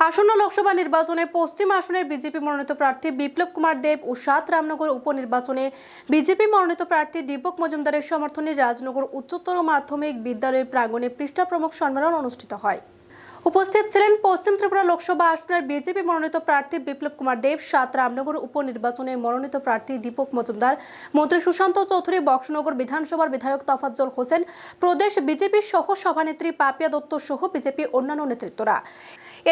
আসন্ন লোকসভা নির্বাচনে পশ্চিম আসনের বিজেপি মনোনীত প্রার্থী বিপ্লব কুমার দেব ও সাত রামনগর উপনির্বাচনে বিজেপি মনোনীত প্রার্থী দীপক মজুমদারের সমর্থনে রাজনগর উচ্চতর মাধ্যমিক বিদ্যালয়ের প্রাঙ্গণে পৃষ্ঠা প্রমুখ সম্মেলন অনুষ্ঠিত হয়। উপস্থিত ছিলেন পশ্চিম ত্রিপুরা লোকসভা আসনের বিজেপি মনোনীত প্রার্থী বিপ্লব কুমার দেব, সাত রামনগর উপনির্বাচনে মনোনীত প্রার্থী দীপক মজুমদার, মন্ত্রী সুশান্ত চৌধুরী, বক্সনগর বিধানসভার বিধায়ক তফাজ্জল হোসেন, প্রদেশ বিজেপি সহ সভানেত্রী পাপিয়া দত্ত সহ বিজেপি অন্যান্য নেতৃত্বরা।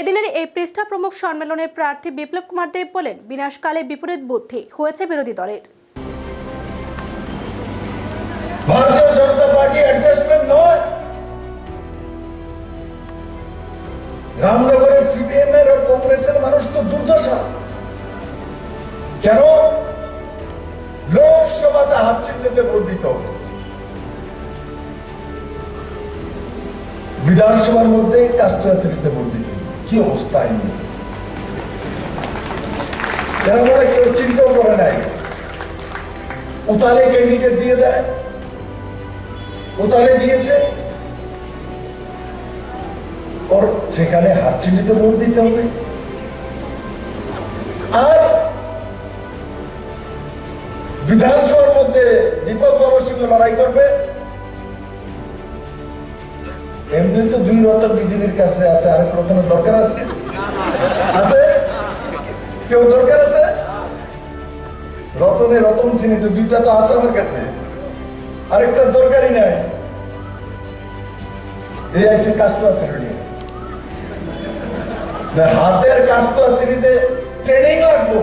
এদিনের এই পৃষ্ঠা প্রমুখ সম্মেলনে প্রার্থী বিপ্লব কুমার দেব বলেন, বিনাশকালে বিপরীত বুদ্ধি হয়েছে বিরোধী দলের। বিধানসভার মধ্যে কাস্ট্রাতে ভোট দিত কি অবস্থা আইনি এরা কেউ চিন্তাও করে নাই। উতালে ক্যান্ডিডেট দিয়ে দেয়। উতালে দিয়েছে। ওর সেখানে হাত চিহ্নিতে ভোট দিতে হবে। আর বিধানসভার মধ্যে দীপক বাবুর সঙ্গে লড়াই করবে। এমনি তো দুই রতন বিজেপির কাছে আছে আর রতনের দরকার আছে? আছে? কেউ দরকার আছে? রতনে রতন চিনি তো দুইটা তো আছে আমার কাছে। আরেকটার দরকারই নাই। এই কাস্তুয়াত্রি নিয়ে না, হাতের কাস্তুয়াত্রিতে ট্রেনিং লাগবো।